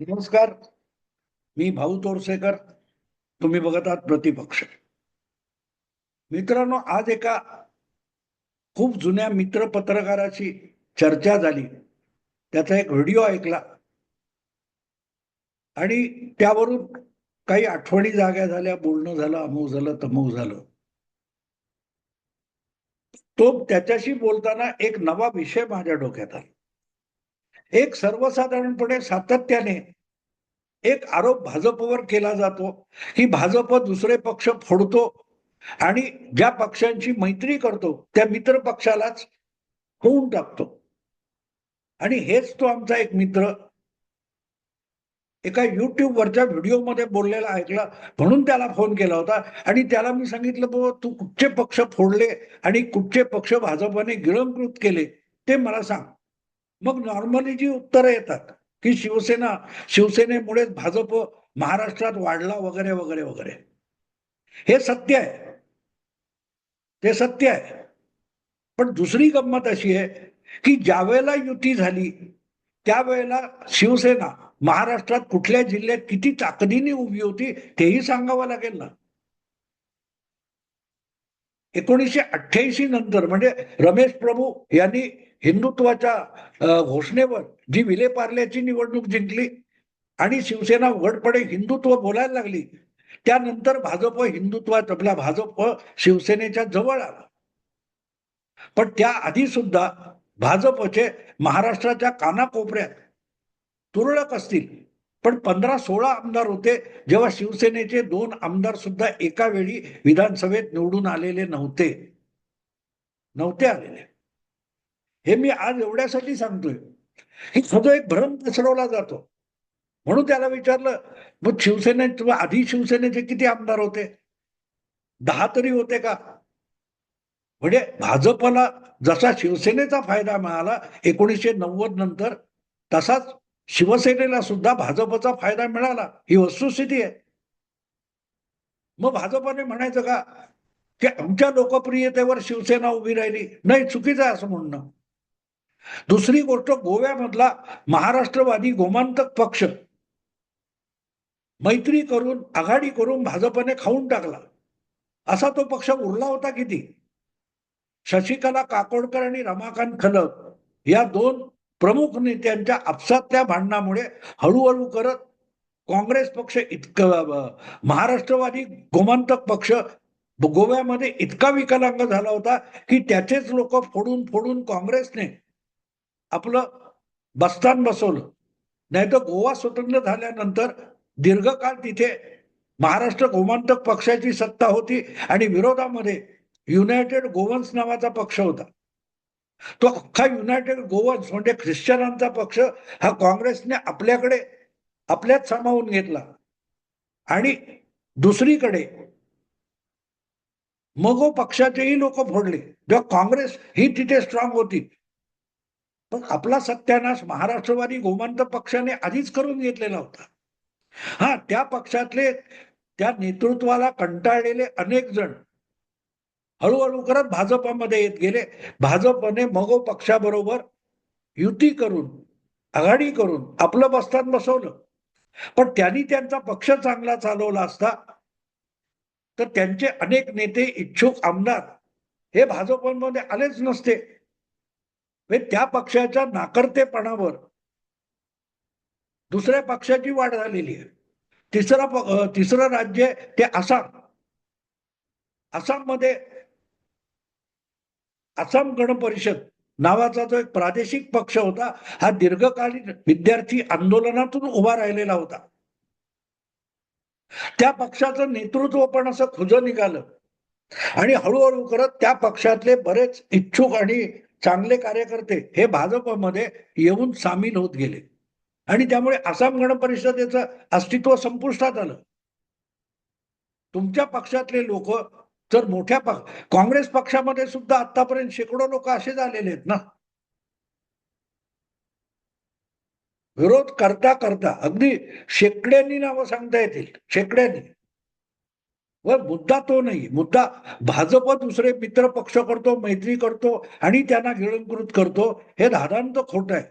नमस्कार. मी भाऊ तोरसेकर तुम्ही बघत आहात प्रतिपक्ष. मित्रांनो आज एका खूप जुन्या मित्र पत्रकाराची चर्चा झाली. त्याचा एक व्हिडिओ ऐकला. आणि त्यावरून काही आठवणी जाग्या झाल्या. बोलणं झालं अमुक झालं तमुक झालं. तो त्याच्याशी बोलताना एक नवा विषय माझ्या डोक्यात आला. एक सर्वसाधारणपणे सातत्याने एक आरोप भाजपवर केला जातो की भाजप दुसरे पक्ष फोडतो आणि ज्या पक्षांची मैत्री करतो त्या मित्र पक्षालाच होऊन टाकतो. आणि हेच तो आमचा एक मित्र एका युट्यूबवरच्या व्हिडिओमध्ये बोललेला ऐकला म्हणून त्याला फोन केला होता. आणि त्याला मी सांगितलं बाबा तू कुठचे पक्ष फोडले आणि कुठचे पक्ष भाजपाने गिळंकृत केले ते मला सांग. मग नॉर्मली जी उत्तरं येतात की शिवसेना शिवसेनेमुळेच भाजप महाराष्ट्रात वाढला वगैरे वगैरे वगैरे. हे सत्य आहे. ते सत्य आहे. पण दुसरी गंमत अशी आहे की ज्या वेळेला युती झाली त्यावेळेला शिवसेना महाराष्ट्रात कुठल्या जिल्ह्यात किती ताकदीने उभी होती तेही सांगावं लागेल ना. एकोणीसशे अठ्ठ्याऐंशी नंतर म्हणजे रमेश प्रभू यांनी हिंदुत्वाच्या घोषणेवर जी विलेपार्ल्याची निवडणूक जिंकली आणि शिवसेना उघडपणे हिंदुत्व बोलायला लागली त्यानंतर भाजप हिंदुत्वात आपला भाजप शिवसेनेच्या जवळ आला. पण त्या आधी सुद्धा भाजपचे महाराष्ट्राच्या कानाकोपऱ्यात तुरळक असतील. पण पंधरा सोळा आमदार होते जेव्हा शिवसेनेचे दोन आमदार सुद्धा एका वेळी विधानसभेत निवडून आलेले नव्हते. नव्हते आलेले. हे मी आज एवढ्यासाठी सांगतोय. हा जो एक भ्रम पसरवला जातो. म्हणून त्याला विचारलं मग शिवसेने आधी शिवसेनेचे किती आमदार होते? दहा तरी होते का? म्हणजे भाजपला जसा शिवसेनेचा फायदा मिळाला एकोणीसशे नव्वद नंतर तसाच शिवसेनेला सुद्धा भाजपचा फायदा मिळाला. ही वस्तुस्थिती आहे. मग भाजपने म्हणायचं का की आमच्या लोकप्रियतेवर शिवसेना उभी राहिली. नाही चुकीचं आहे असं म्हणणं. दुसरी गोष्ट गोव्यामधला महाराष्ट्रवादी गोमांतक पक्ष. मैत्री करून आघाडी करून भाजपने खाऊन टाकला. असा तो पक्ष उरला होता किती? शशिकला काकोडकर आणि रमाकांत खलक या दोन प्रमुख नेत्यांच्या आपसातल्या भांडणामुळे हळूहळू करत काँग्रेस पक्ष इतकं महाराष्ट्रवादी गोमांतक पक्ष गोव्यामध्ये इतका विकलांग झाला होता की त्याचेच लोक फोडून फोडून काँग्रेसने आपलं बस्तान बसवलं. नाही तर गोवा स्वतंत्र झाल्यानंतर दीर्घकाळ तिथे महाराष्ट्र गोमांतक पक्षाची सत्ता होती आणि विरोधामध्ये युनायटेड गोवन्स नावाचा पक्ष होता. तो अख्खा युनायटेड गोवन्स म्हणजे ख्रिश्चनांचा पक्ष हा काँग्रेसने आपल्याकडे आपल्यात सामावून घेतला. आणि दुसरीकडे मगो पक्षाचेही लोक फोडले. जेव्हा काँग्रेस ही तिथे स्ट्रॉंग होती पण आपला सत्यानाश महाराष्ट्रवादी गोमंत पक्षाने आधीच करून घेतलेला होता. हा त्या पक्षातले त्या नेतृत्वाला कंटाळलेले अनेक जण हळूहळू करत भाजपामध्ये येत गेले. भाजपने मगो पक्षाबरोबर युती करून आघाडी करून आपलं बस्तान बसवलं. पण त्यांनी त्यांचा पक्ष चांगला चालवला असता तर त्यांचे अनेक नेते इच्छुक आमदार हे भाजपमध्ये आलेच नसते. म्हणजे त्या पक्षाच्या नाकर्तेपणावर दुसऱ्या पक्षाची वाढ झालेली आहे. तिसरा तिसरं राज्य ते आसाम. आसाममध्ये आसाम गण परिषद नावाचा जो एक प्रादेशिक पक्ष होता हा दीर्घकालीन विद्यार्थी आंदोलनातून उभा राहिलेला होता. त्या पक्षाचं नेतृत्व पण असं खुज निघालं. आणि हळूहळू करत त्या पक्षातले बरेच इच्छुक आणि चांगले कार्यकर्ते हे भाजपमध्ये येऊन सामील होत गेले. आणि त्यामुळे आसाम गण परिषदेचं अस्तित्व संपुष्टात आलं. तुमच्या पक्षातले लोक तर मोठ्या पक्ष काँग्रेस पक्षामध्ये सुद्धा आतापर्यंत शेकडो लोक असे झालेले आहेत ना? विरोध करता करता अगदी शेकड्यांनी नावं सांगता येतील. शेकड्यांनी. व मुद्दा तो नाही. मुद्दा भाजप दुसरे मित्र पक्ष करतो मैत्री करतो आणि त्यांना गिळंकृत करतो हे धारांत खोट आहे.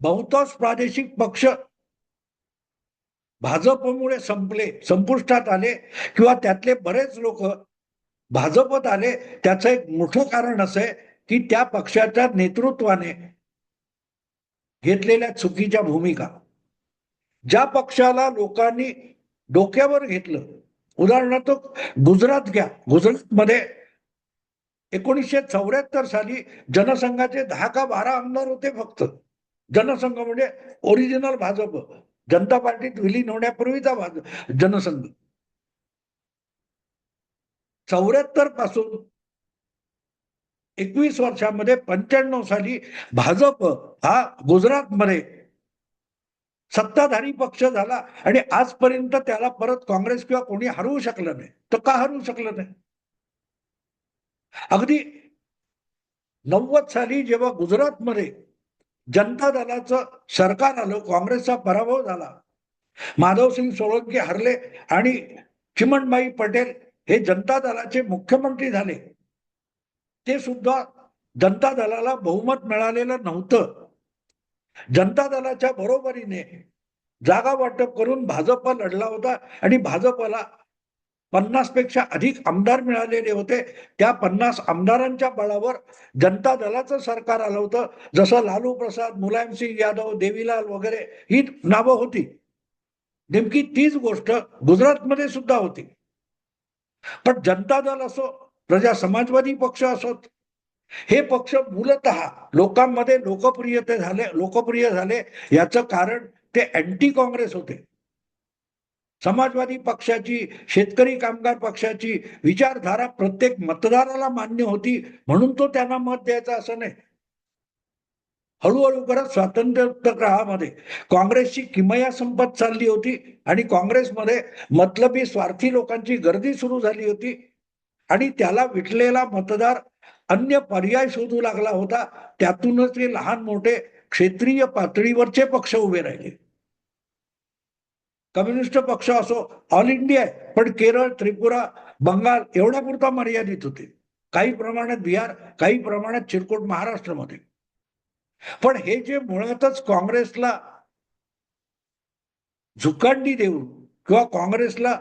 बहुतांश प्रादेशिक पक्ष भाजपमुळे संपले संपुष्टात आले किंवा त्यातले बरेच लोक भाजपत आले त्याचं एक मोठं कारण असं आहे की त्या पक्षाच्या नेतृत्वाने घेतलेल्या चुकीच्या भूमिका. ज्या पक्षाला लोकांनी डोक्यावर घेतलं. उदाहरणार्थ गुजरात घ्या. गुजरातमध्ये एकोणीसशे चौऱ्याहत्तर साली जनसंघाचे दहा का बारा आमदार होते फक्त. जनसंघ म्हणजे ओरिजिनल भाजप. जनता पार्टीत विलीन होण्यापूर्वीचा भाजप जनसंघ. चौऱ्याहत्तरपासून एकवीस वर्षामध्ये पंच्याण्णव साली भाजप हा गुजरातमध्ये सत्ताधारी पक्ष झाला आणि आजपर्यंत त्याला परत काँग्रेस किंवा कोणी हरवू शकलं नाही. तर का हरवू शकलं नाही? अगदी नव्वद साली जेव्हा गुजरातमध्ये जनता दलाचं सरकार आलं काँग्रेसचा पराभव झाला माधवसिंग सोळंकी हरले आणि चिमणबाई पटेल हे जनता दलाचे मुख्यमंत्री झाले ते सुद्धा जनता दलाला बहुमत मिळालेलं नव्हतं. जनता दलाच्या बरोबरीने जागा वाटप करून भाजप लढला होता आणि भाजपला पन्नासपेक्षा अधिक आमदार मिळालेले होते. त्या पन्नास आमदारांच्या बळावर जनता दलाचं सरकार आलं होतं. जसं लालू प्रसाद मुलायमसिंग यादव देवीलाल वगैरे ही नावं होती. नेमकी तीच गोष्ट गुजरातमध्ये सुद्धा होती. पण जनता दल असो प्रजा समाजवादी पक्ष असोत हे पक्ष मूलत लोकांमध्ये लोकप्रियते झाले लोकप्रिय झाले याचं कारण ते अँटी काँग्रेस होते. समाजवादी पक्षाची शेतकरी कामगार पक्षाची विचारधारा प्रत्येक मतदाराला मान्य होती म्हणून तो त्यांना मत द्यायचा असं नाही. हळूहळू करत स्वातंत्र्योत्तर काळामध्ये काँग्रेसची किमया संपत चालली होती आणि काँग्रेसमध्ये मतलबी स्वार्थी लोकांची गर्दी सुरू झाली होती आणि त्याला विटलेला मतदार अन्य पर्याय शोधू लागला होता त्यातूनच ते लहान मोठे क्षेत्रीय पातळीवरचे पक्ष उभे राहिले. कम्युनिस्ट पक्ष असो ऑल इंडिया आहे पण केरळ त्रिपुरा बंगाल एवढ्या पुरता मर्यादित होते. काही प्रमाणात बिहार काही प्रमाणात चिरकोट महाराष्ट्रामध्ये. पण हे जे मुळातच काँग्रेसला झुकांडी देऊन किंवा काँग्रेसला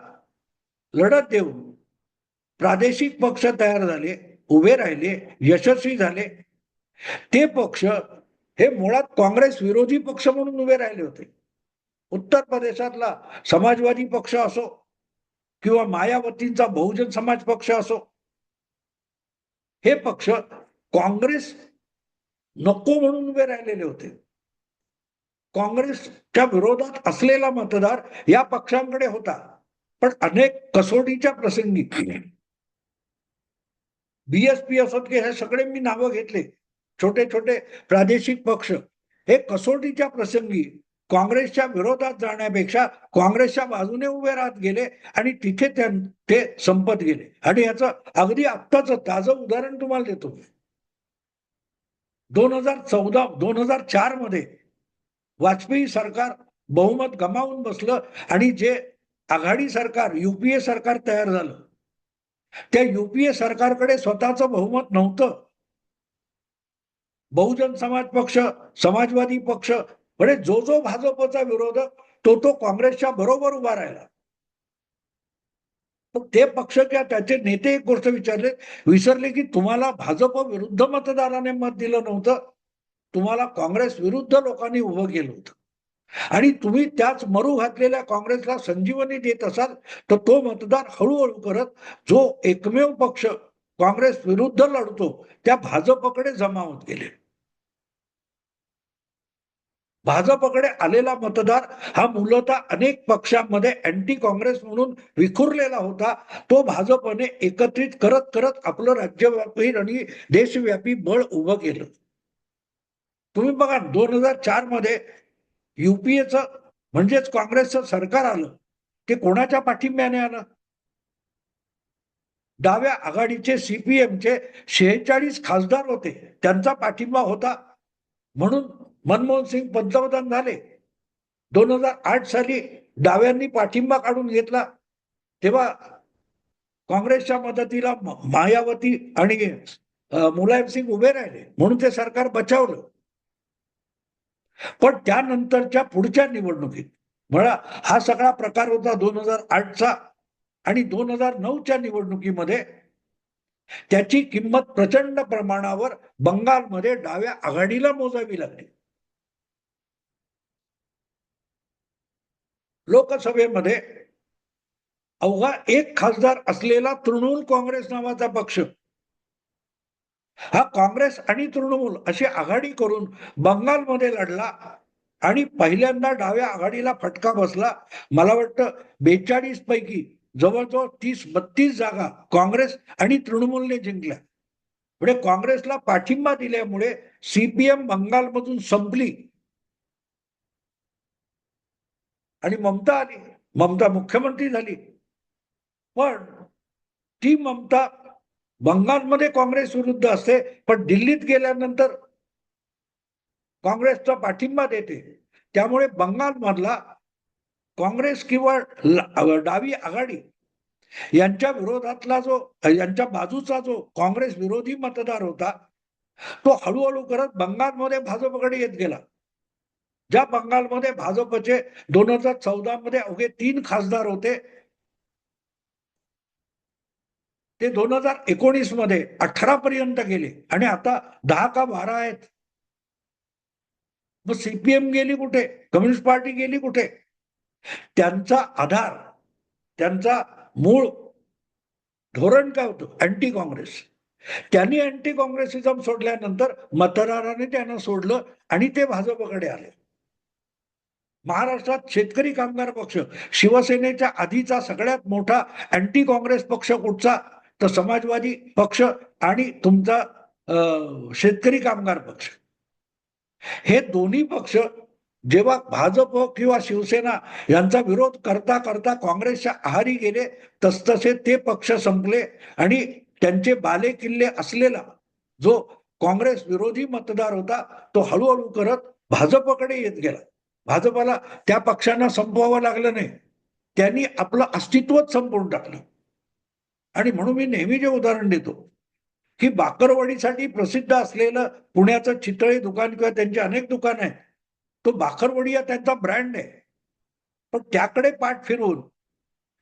लढत देऊन प्रादेशिक पक्ष तयार झाले उभे राहिले यशस्वी झाले. ते पक्ष हे मुळात काँग्रेस विरोधी पक्ष म्हणून उभे राहिले होते. उत्तर प्रदेशातला समाजवादी पक्ष असो किंवा मायावतींचा बहुजन समाज पक्ष असो हे पक्ष काँग्रेस नको म्हणून उभे राहिलेले होते. काँग्रेसच्या विरोधात असलेला मतदार या पक्षांकडे होता पण अनेक कसोटीच्या प्रसंगी. बीएसपी असोत की हे सगळे मी नावं घेतले. छोटे छोटे प्रादेशिक पक्ष. हे कसोटीच्या प्रसंगी काँग्रेसच्या विरोधात जाण्यापेक्षा काँग्रेसच्या बाजूने उभे राहत गेले आणि तिथे ते संपत गेले. आणि याचं अगदी आत्ताच ताजं उदाहरण तुम्हाला देतो दोन हजार चौदा दोन हजार चारमध्ये वाजपेयी सरकार बहुमत गमावून बसलं आणि जे आघाडी सरकार युपीए सरकार तयार झालं. त्या युपीए सरकारकडे स्वतःचं बहुमत नव्हतं. बहुजन समाज पक्ष समाजवादी पक्ष म्हणजे जो जो भाजपचा विरोधक तो तो काँग्रेसच्या बरोबर उभा राहिला. पण ते पक्ष किंवा त्याचे नेते एक गोष्ट विचारले विसरले की तुम्हाला भाजप विरुद्ध मतदाराने मत दिलं नव्हतं. तुम्हाला काँग्रेस विरुद्ध लोकांनी उभं केलं होतं. आणि तुम्ही त्याच मरू घातलेल्या काँग्रेसला संजीवनी देत असाल तर तो मतदार हळूहळू करत जो एकमेव पक्ष काँग्रेस विरुद्ध लढतो त्या भाजपकडे जमा होत गेले. भाजपकडे आलेला मतदार हा मूलतः अनेक पक्षांमध्ये अँटी काँग्रेस म्हणून विखुरलेला होता. तो भाजपने एकत्रित करत करत आपलं राज्यव्यापी आणि देशव्यापी बळ उभं केलं. तुम्ही बघा दोन हजार चारमध्ये युपीएचं म्हणजेच काँग्रेसचं सरकार आलं ते कोणाच्या पाठिंब्याने आलं? डाव्या आघाडीचे सीपीएमचे शेहेचाळीस खासदार होते त्यांचा पाठिंबा होता. म्हणून मनमोहन सिंग पंतप्रधान झाले. दोन हजार आठ साली डाव्यांनी पाठिंबा काढून घेतला. तेव्हा काँग्रेसच्या मदतीला मायावती आणि मुलायम सिंग उभे राहिले. म्हणून ते सरकार बचावलं. पण त्यानंतरच्या पुढच्या निवडणुकीत म्हणा हा सगळा प्रकार होता दोन हजार आठचा आणि दोन हजार नऊच्या निवडणुकीमध्ये त्याची किंमत प्रचंड प्रमाणावर बंगालमध्ये डाव्या आघाडीला मोजावी लागली. लोकसभेमध्ये अवघा एक खासदार असलेला तृणमूल काँग्रेस नावाचा पक्ष हा काँग्रेस आणि तृणमूल अशी आघाडी करून बंगालमध्ये लढला आणि पहिल्यांदा डाव्या आघाडीला फटका बसला मला वाटतं बेचाळीस पैकी जवळजवळ तीस बत्तीस जागा काँग्रेस आणि तृणमूलने जिंकल्या. म्हणजे काँग्रेसला पाठिंबा दिल्यामुळे सीपीएम बंगालमधून संपली. आणि ममता आली ममता मुख्यमंत्री झाली. पण ती ममता बंगालमध्ये काँग्रेस विरुद्ध असते पण दिल्लीत गेल्यानंतर काँग्रेसचा पाठिंबा देते. त्यामुळे बंगालमधला काँग्रेस किंवा डावी आघाडी यांच्या विरोधातला जो यांच्या बाजूचा जो काँग्रेस विरोधी मतदार होता तो हळूहळू करत बंगालमध्ये भाजपकडे येत गेला. ज्या बंगालमध्ये भाजपचे दोन हजार चौदा मध्ये अवघे तीन खासदार होते ते दोन हजार एकोणीसमध्ये अठरा पर्यंत गेले आणि आता दहा का बारा आहेत. मग सीपीएम गेली कुठे? कम्युनिस्ट पार्टी गेली कुठे? त्यांचा आधार त्यांचा मूळ धोरण काय होतं? अँटी काँग्रेस त्यांनी अँटी काँग्रेसिझम सोडल्यानंतर मतदाराने त्यांना सोडलं आणि ते भाजपकडे आले. महाराष्ट्रात शेतकरी कामगार पक्ष शिवसेनेच्या आधीचा सगळ्यात मोठा अँटी काँग्रेस पक्ष कुठचा? तर समाजवादी पक्ष आणि तुमचा अं, शेतकरी कामगार पक्ष. हे दोन्ही पक्ष जेव्हा भाजप किंवा शिवसेना यांचा विरोध करता करता काँग्रेसच्या आहारी गेले तसतसे ते पक्ष संपले आणि त्यांचे बाले किल्ले असलेला जो काँग्रेस विरोधी मतदार होता तो हळूहळू करत भाजपकडे येत गेला. भाजपाला त्या पक्षांना संपवावं लागलं नाही. त्यांनी आपलं अस्तित्वच संपवून टाकलं. आणि म्हणून मी नेहमी जे उदाहरण देतो की बाकरवडीसाठी प्रसिद्ध असलेलं पुण्याचं चितळे दुकान किंवा त्यांचे अनेक दुकान आहे तो बाकरवडी हा त्यांचा ब्रँड आहे. पण त्याकडे पाठ फिरवून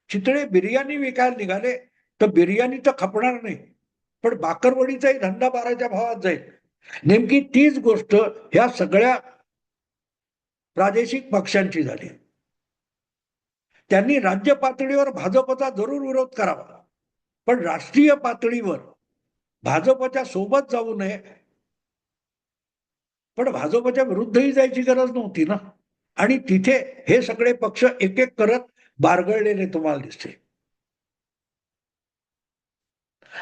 चितळे बिर्याणी विकायला निघाले तर बिर्याणी तर खपणार नाही पण बाकरवडीचाही धंदा बाराच्या भावात जाईल. नेमकी तीच गोष्ट ह्या सगळ्या प्रादेशिक पक्षांची झाली. त्यांनी राज्य पातळीवर भाजपचा जरूर विरोध करावा. पण राष्ट्रीय पातळीवर भाजपच्या सोबत जाऊ नये. पण भाजपच्या विरुद्धही जायची गरज नव्हती ना. आणि तिथे हे सगळे पक्ष एक एक करत बारगळलेले तुम्हाला दिसते.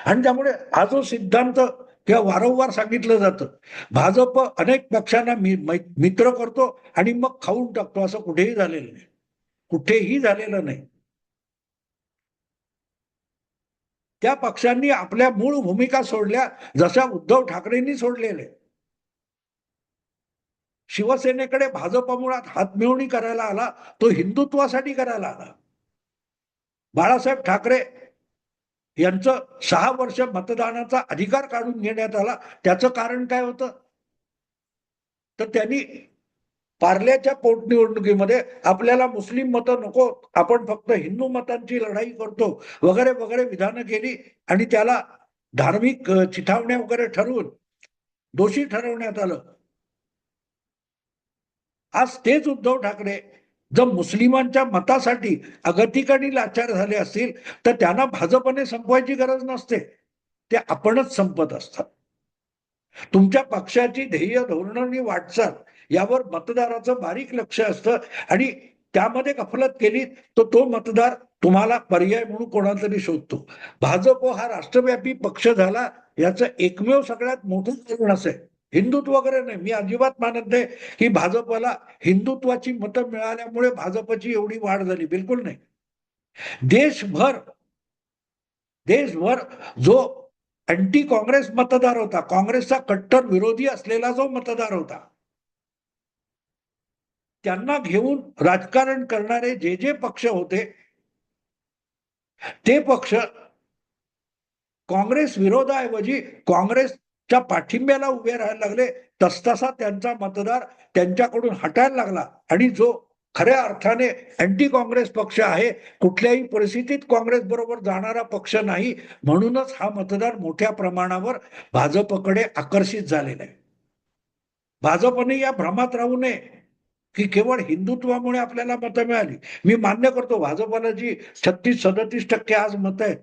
आणि त्यामुळे हा जो सिद्धांत किंवा वारंवार सांगितलं जातं भाजप अनेक पक्षांना मी- मित्र करतो आणि मग खाऊन टाकतो असं कुठेही झालेलं नाही. कुठेही झालेलं नाही. त्या पक्षांनी आपल्या मूळ भूमिका सोडल्या जशा उद्धव ठाकरेंनी सोडलेले शिवसेनेकडे भाजप मुळात हातमिळवणी करायला आला तो हिंदुत्वासाठी करायला आला. बाळासाहेब ठाकरे यांचं सहा वर्ष मतदानाचा अधिकार काढून घेण्यात आला. त्याचं कारण काय होतं? तर त्यांनी पार्ल्याच्या पोटनिवडणुकीमध्ये आपल्याला मुस्लिम मतं नको आपण फक्त हिंदू मतांची लढाई करतो वगैरे वगैरे विधानं केली आणि त्याला धार्मिक चिथावण्या वगैरे ठरवून दोषी ठरवण्यात आलं. आज तेच उद्धव ठाकरे जर मुस्लिमांच्या मतासाठी अगतिकाणी लाचार झाले असतील तर त्यांना भाजपने संपवायची गरज नसते. ते आपणच संपत असतात. तुमच्या पक्षाची ध्येय धोरण आणि वाटचाल यावर मतदाराचं बारीक लक्ष असतं. आणि त्यामध्ये गफलत केली तर तो मतदार तुम्हाला पर्याय म्हणून कोणाला तरी शोधतो. भाजप हा राष्ट्रव्यापी पक्ष झाला याचं एकमेव सगळ्यात मोठं कारण असं हिंदुत्व वगैरे नाही. मी अजिबात मानत नाही की भाजपला हिंदुत्वाची मतं मिळाल्यामुळे भाजपची एवढी वाढ झाली. बिलकुल नाही. देशभर देशभर जो अँटी काँग्रेस मतदार होता काँग्रेसचा कट्टर विरोधी असलेला जो मतदार होता त्यांना घेऊन राजकारण करणारे जे जे पक्ष होते ते पक्ष काँग्रेस विरोधाऐवजी काँग्रेसच्या पाठिंब्याला उभे राहायला लागले. तसतसा त्यांचा मतदार त्यांच्याकडून हटायला लागला. आणि जो खऱ्या अर्थाने अँटी काँग्रेस पक्ष आहे कुठल्याही परिस्थितीत काँग्रेस बरोबर जाणारा पक्ष नाही म्हणूनच हा मतदार मोठ्या प्रमाणावर भाजपकडे आकर्षित झालेला आहे. भाजपने या भ्रमात राहू नये. की केवळ हिंदुत्वामुळे आपल्याला मतं मिळाली. मी मान्य करतो भाजपला जी छत्तीस सदतीस टक्के आज मत आहे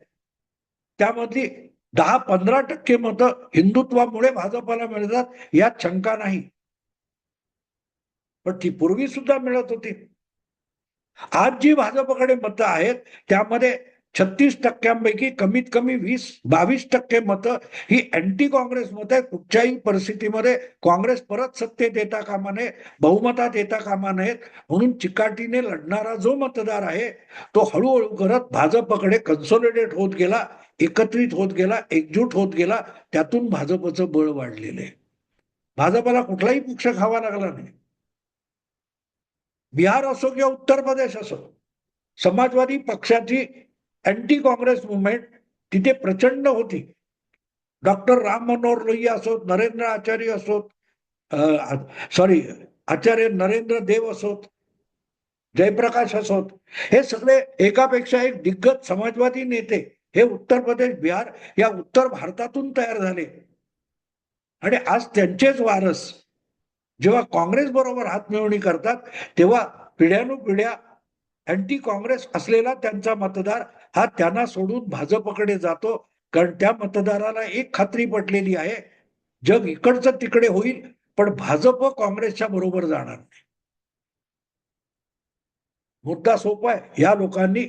त्यामधली दहा पंधरा टक्के मतं हिंदुत्वामुळे भाजपला मिळतात यात शंका नाही. पण ती पूर्वी सुद्धा मिळत होती. आज जी भाजपकडे मतं आहेत त्यामध्ये छत्तीस टक्क्यांपैकी कमीत कमी वीस बावीस टक्के मतं ही अँटी काँग्रेस मत आहेत. कुठच्याही परिस्थितीमध्ये काँग्रेस परत सत्तेत येता कामा नये बहुमतात येता कामा नयेत. म्हणून चिकाटीने लढणारा जो मतदार आहे तो हळूहळू करत भाजपकडे कन्सोलिडेट होत गेला एकत्रित होत गेला एकजूट होत गेला. त्यातून भाजपचं बळ वाढलेलं आहे. भाजपला कुठलाही पक्ष खावा लागला नाही. बिहार असो किंवा उत्तर प्रदेश असो समाजवादी पक्षाची अँटी काँग्रेस मुवमेंट तिथे प्रचंड होती. डॉक्टर राम मनोहर लोहिया असोत नरेंद्र आचार्य असोत सॉरी आचार्य नरेंद्र देव असोत जयप्रकाश असोत. हे सगळे एकापेक्षा एक दिग्गज समाजवादी नेते हे उत्तर प्रदेश बिहार या उत्तर भारतातून तयार झाले. आणि आज त्यांचेच वारस जेव्हा काँग्रेस बरोबर हातमिळवणी करतात तेव्हा पिढ्यानुपिढ्या अँटी काँग्रेस असलेला त्यांचा मतदार हा त्यांना सोडून भाजपकडे जातो कारण त्या मतदाराला एक खात्री पटलेली आहे जग इकडचं तिकडे होईल पण भाजप काँग्रेसच्या बरोबर जाणार नाही. मुद्दा सोपा आहे या लोकांनी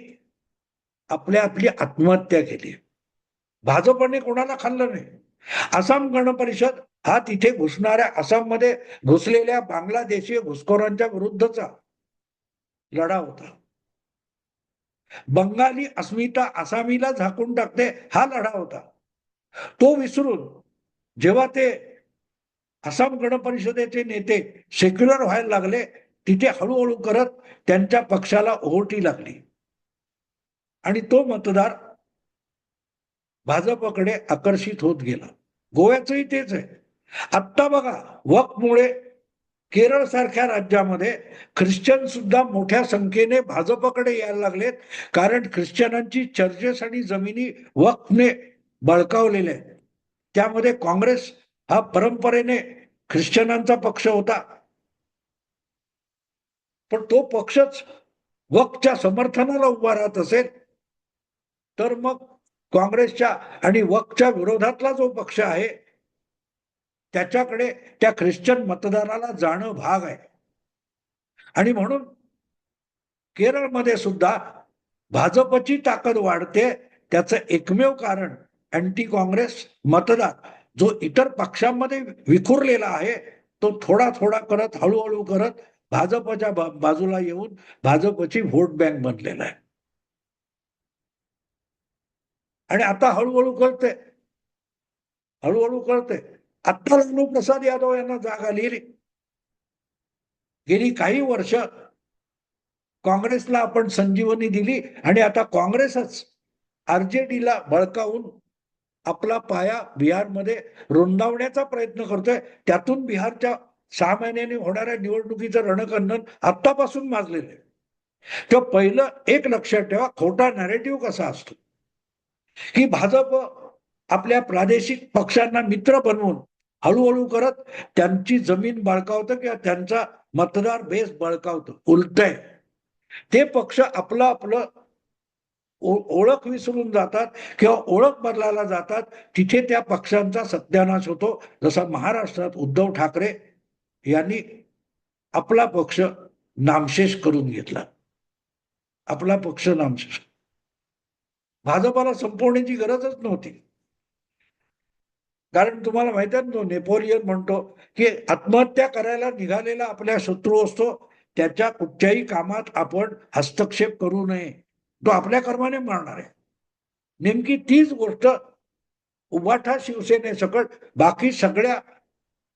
आपल्या आपली आत्महत्या केली. भाजपने कोणाला खाल्लं नाही. आसाम गण परिषद हा तिथे घुसणाऱ्या आसाममध्ये घुसलेल्या बांगलादेशी घुसखोरांच्या विरुद्धचा लढा होता. बंगाली अस्मिता आसामीला झाकून टाकते हा लढा होता. तो विसरून जेव्हा ते आसाम गण परिषदेचे नेते सेक्युलर व्हायला लागले तिथे हळूहळू करत त्यांच्या पक्षाला ओहोटी लागली. आणि तो मतदार भाजपकडे आकर्षित होत गेला. गोव्याचंही तेच आहे. आत्ता बघा वकमुळे केरळ सारख्या राज्यामध्ये ख्रिश्चन सुद्धा मोठ्या संख्येने भाजपकडे यायला लागलेत. कारण ख्रिश्चनांची चर्चेस आणि जमिनी वक्फने बळकावलेल्या आहेत. त्यामध्ये काँग्रेस हा परंपरेने ख्रिश्चनांचा पक्ष होता. पण तो पक्षच वक्फच्या समर्थनाला उभा राहत असेल तर मग काँग्रेसच्या आणि वक्फच्या विरोधातला जो पक्ष आहे त्याच्याकडे त्या ख्रिश्चन मतदाराला जाणं भाग आहे. आणि म्हणून केरळमध्ये सुद्धा भाजपची ताकद वाढते. त्याचं एकमेव कारण अँटी काँग्रेस मतदार जो इतर पक्षांमध्ये विखुरलेला आहे तो थोडा थोडा करत हळूहळू करत भाजपच्या बाजूला येऊन भाजपची व्होट बँक बनलेला आहे. आणि आता हळूहळू कळते हळूहळू कळते आत्ता लालू प्रसाद यादव यांना जाग आली गेली काही वर्ष काँग्रेसला आपण संजीवनी दिली आणि आता काँग्रेसच आरजेडीला बळकावून आपला पाया बिहारमध्ये रुंदावण्याचा प्रयत्न करतोय. त्यातून बिहारच्या सहा महिन्याने होणाऱ्या निवडणुकीचं रणकंदन आत्तापासून माजलेलं आहे. तेव्हा पहिलं एक लक्षात ठेवा खोटा नॅरेटिव्ह कसा असतो? की भाजप आपल्या प्रादेशिक पक्षांना मित्र बनवून हळूहळू करत त्यांची जमीन बळकावतं किंवा त्यांचा मतदार बेस बळकावतं उलटय ते पक्ष आपलं आपलं ओळख विसरून जातात किंवा ओळख बदलायला जातात तिथे त्या पक्षांचा सत्यानाश होतो. जसा महाराष्ट्रात उद्धव ठाकरे यांनी आपला पक्ष नामशेष करून घेतला. आपला पक्ष नामशेष. भाजपाला संपवण्याची गरजच नव्हती. कारण तुम्हाला माहीत आहे तो नेपोलियन म्हणतो की आत्महत्या करायला निघालेला आपल्या शत्रू असतो त्याच्या कुठच्याही कामात आपण हस्तक्षेप करू नये. तो आपल्या कर्माने मारणार आहे. नेमकी तीच गोष्ट उभाठा शिवसेनेसकट बाकी सगळ्या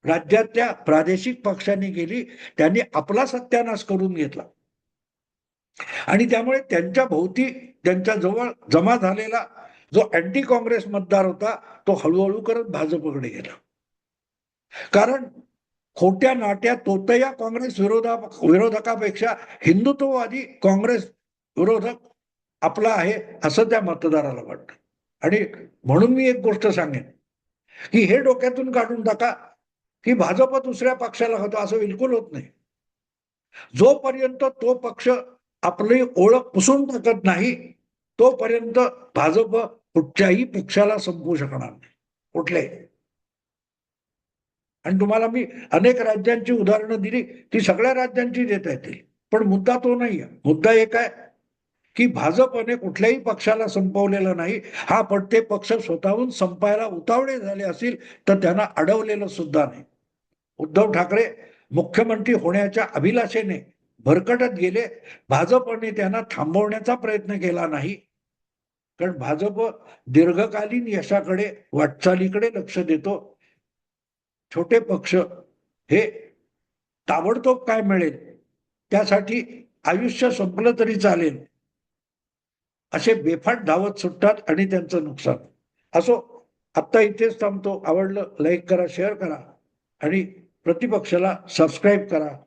राज्यातल्या प्रादेशिक पक्षांनी केली त्यांनी आपला सत्यानाश करून घेतला. आणि त्यामुळे त्यांच्या भोवती त्यांच्या जवळ जमा झालेला जो अँटी काँग्रेस मतदार होता तो हळूहळू करत भाजपकडे गेला. कारण खोट्या नाट्या तोतया काँग्रेस विरोधा विरोधकापेक्षा हिंदुत्ववादी काँग्रेस विरोधक आपला आहे असं त्या मतदाराला वाटतं. आणि म्हणून मी एक गोष्ट सांगेन की हे डोक्यातून काढून टाका की भाजप दुसऱ्या पक्षाला होतो असं बिलकुल होत नाही. जोपर्यंत तो पक्ष आपली ओळख पुसून टाकत नाही तोपर्यंत भाजप कुठच्याही पक्षाला संपवू शकणार नाही. कुठल्याही आणि तुम्हाला मी अनेक राज्यांची उदाहरणं दिली ती सगळ्या राज्यांची देता येतील. पण मुद्दा तो नाही आहे मुद्दा एक आहे की भाजपने कुठल्याही पक्षाला संपवलेलं नाही. हा पण ते पक्ष स्वतःहून संपायला उतावळे झाले असतील तर त्यांना अडवलेलं सुद्धा नाही. उद्धव ठाकरे मुख्यमंत्री होण्याच्या अभिलाषेने भरकटत गेले. भाजपने त्यांना थांबवण्याचा प्रयत्न केला नाही. कारण भाजप दीर्घकालीन यशाकडे वाटचालीकडे लक्ष देतो. छोटे पक्ष हे ताबडतोब काय मिळेल त्यासाठी आयुष्य संपलं तरी चालेल. असे बेफाट धावत सुटतात आणि त्यांचं नुकसान. असो आत्ता इथेच थांबतो. आवडलं लाईक करा शेअर करा आणि प्रतिपक्षाला सबस्क्राईब करा.